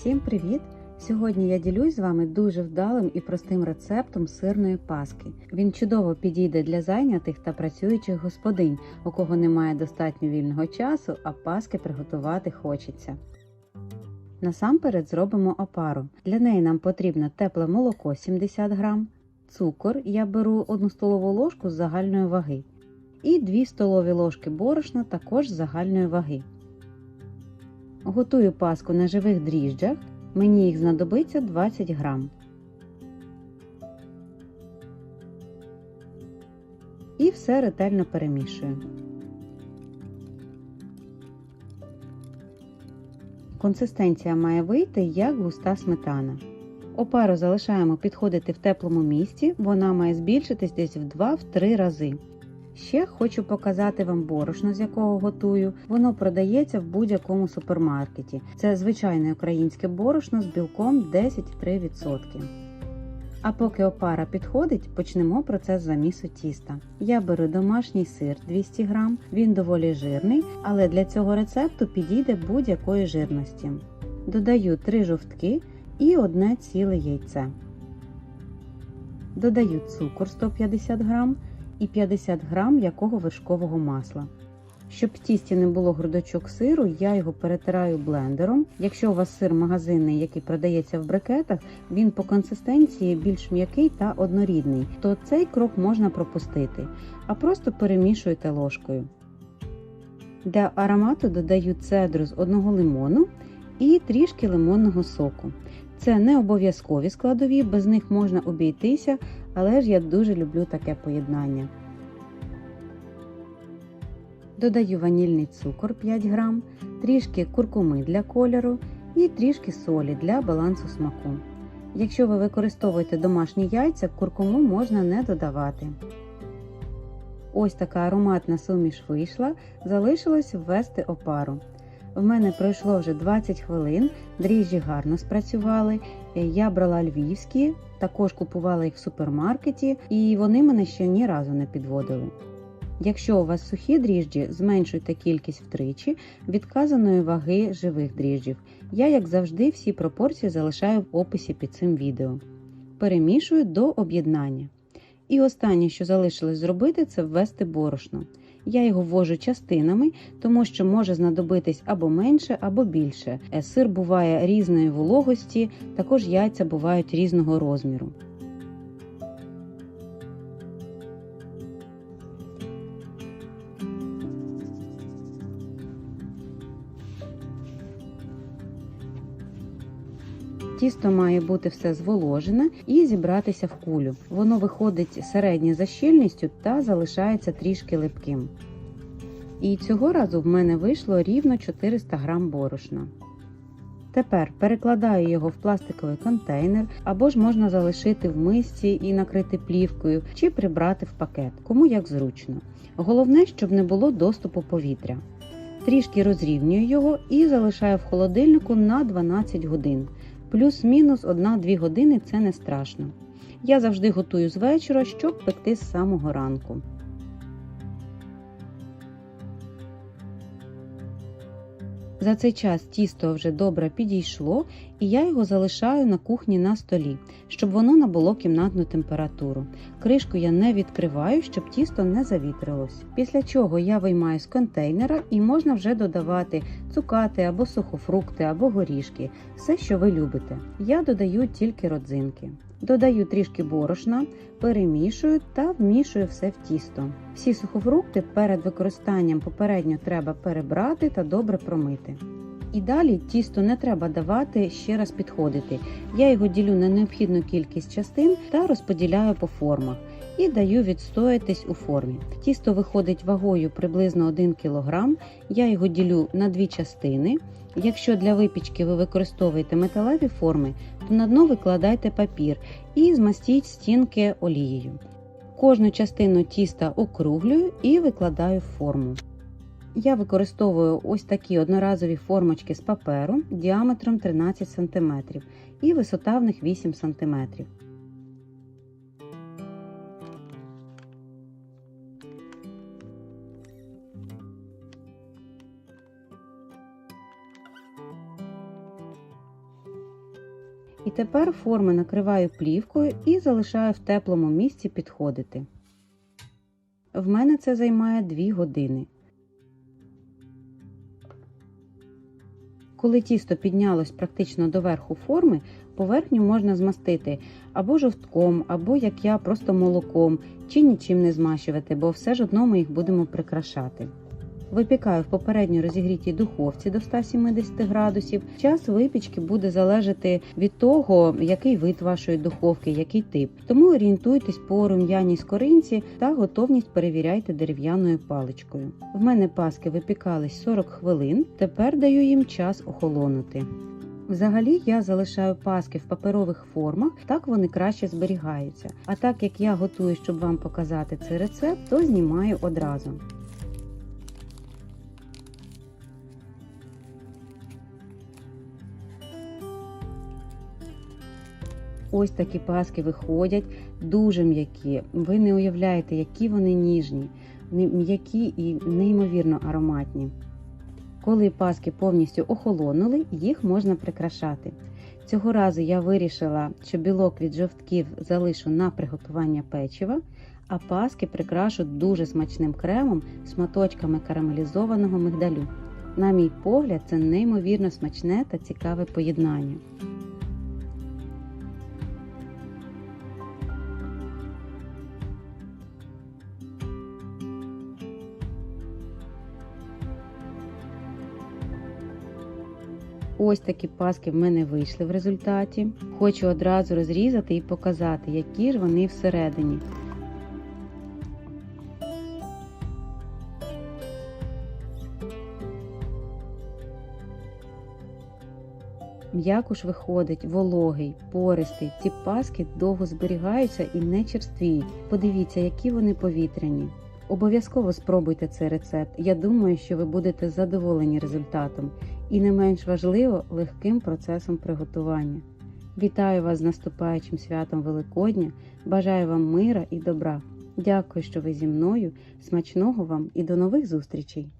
Всім привіт! Сьогодні я ділюсь з вами дуже вдалим і простим рецептом сирної паски. Він чудово підійде для зайнятих та працюючих господинь, у кого немає достатньо вільного часу, а паски приготувати хочеться. Насамперед зробимо опару. Для неї нам потрібно тепле молоко 70 г, цукор я беру 1 столову ложку з загальної ваги, і 2 столові ложки борошна також з загальної ваги. Готую паску на живих дріжджах. Мені їх знадобиться 20 грам. І все ретельно перемішую. Консистенція має вийти як густа сметана. Опару залишаємо підходити в теплому місці, вона має збільшитись десь в 2-3 рази. Ще хочу показати вам борошно, з якого готую. Воно продається в будь-якому супермаркеті. Це звичайне українське борошно з білком 10,3%. А поки опара підходить, почнемо процес замісу тіста. Я беру домашній сир 200 г, він доволі жирний, але для цього рецепту підійде будь-якої жирності. Додаю 3 жовтки і одне ціле яйце. Додаю цукор 150 г і 50 грам якого вершкового масла. Щоб в тісті не було грудочок сиру, я його перетираю блендером. Якщо у вас сир магазинний, який продається в брикетах, він по консистенції більш м'який та однорідний, то цей крок можна пропустити, а просто перемішуйте ложкою. Для аромату додаю цедру з одного лимону і трішки лимонного соку. Це не обов'язкові складові, без них можна обійтися, але ж я дуже люблю таке поєднання. Додаю ванільний цукор 5 грам, трішки куркуми для кольору і трішки солі для балансу смаку. Якщо ви використовуєте домашні яйця, куркуму можна не додавати. Ось така ароматна суміш вийшла, залишилось ввести опару. В мене пройшло вже 20 хвилин, дріжджі гарно спрацювали. Я брала львівські, також купувала їх в супермаркеті, і вони мене ще ні разу не підводили. Якщо у вас сухі дріжджі, зменшуйте кількість втричі відказаної ваги живих дріжджів. Я, як завжди, всі пропорції залишаю в описі під цим відео. Перемішую до об'єднання. І останнє, що залишилось зробити, це ввести борошно. Я його ввожу частинами, тому що може знадобитись або менше, або більше. Сир буває різної вологості, також яйця бувають різного розміру. Тісто має бути все зволожене і зібратися в кулю. Воно виходить середнє за щільністю та залишається трішки липким. І цього разу в мене вийшло рівно 400 грам борошна. Тепер перекладаю його в пластиковий контейнер або ж можна залишити в мисці і накрити плівкою, чи прибрати в пакет, кому як зручно. Головне, щоб не було доступу повітря. Трішки розрівнюю його і залишаю в холодильнику на 12 годин. Плюс-мінус 1-2 години це не страшно. Я завжди готую з вечора, щоб пекти з самого ранку. За цей час тісто вже добре підійшло, і я його залишаю на кухні на столі, щоб воно набуло кімнатну температуру. Кришку я не відкриваю, щоб тісто не завітрилось. Після чого я виймаю з контейнера і можна вже додавати цукати або сухофрукти, або горішки, все, що ви любите. Я додаю тільки родзинки. Додаю трішки борошна, перемішую та вмішую все в тісто. Всі сухофрукти перед використанням попередньо треба перебрати та добре промити. І далі тісто не треба давати ще раз підходити. Я його ділю на необхідну кількість частин та розподіляю по формах і даю відстоятись у формі. Тісто виходить вагою приблизно 1 кг. Я його ділю на дві частини. Якщо для випічки ви використовуєте металеві форми, то на дно викладайте папір і змастіть стінки олією. Кожну частину тіста округлюю і викладаю в форму. Я використовую ось такі одноразові формочки з паперу діаметром 13 см і висота в них 8 см. І тепер форми накриваю плівкою і залишаю в теплому місці підходити. В мене це займає 2 години. Коли тісто піднялось практично до верху форми, поверхню можна змастити або жовтком, або як я просто молоком, чи нічим не змащувати, бо все ж одно ми їх будемо прикрашати. Випікаю в попередньо розігрітій духовці до 170 градусів. Час випічки буде залежати від того, який вид вашої духовки, який тип. Тому орієнтуйтесь по рум'яній скоринці та готовність перевіряйте дерев'яною паличкою. В мене паски випікались 40 хвилин. Тепер даю їм час охолонути. Взагалі я залишаю паски в паперових формах, так вони краще зберігаються. А так як я готую, щоб вам показати цей рецепт, то знімаю одразу. Ось такі паски виходять, дуже м'які. Ви не уявляєте, які вони ніжні, м'які і неймовірно ароматні. Коли паски повністю охолонули, їх можна прикрашати. Цього разу я вирішила, що білок від жовтків залишу на приготування печива, а паски прикрашу дуже смачним кремом шматочками карамелізованого мигдалю. На мій погляд, це неймовірно смачне та цікаве поєднання. Ось такі паски в мене вийшли в результаті. Хочу одразу розрізати і показати, які ж вони всередині. М'якуш виходить вологий, пористий. Ці паски довго зберігаються і не черствіють. Подивіться, які вони повітряні. Обов'язково спробуйте цей рецепт. Я думаю, що ви будете задоволені результатом і не менш важливо легким процесом приготування. Вітаю вас з наступаючим святом Великодня! Бажаю вам мира і добра. Дякую, що ви зі мною. Смачного вам і до нових зустрічей!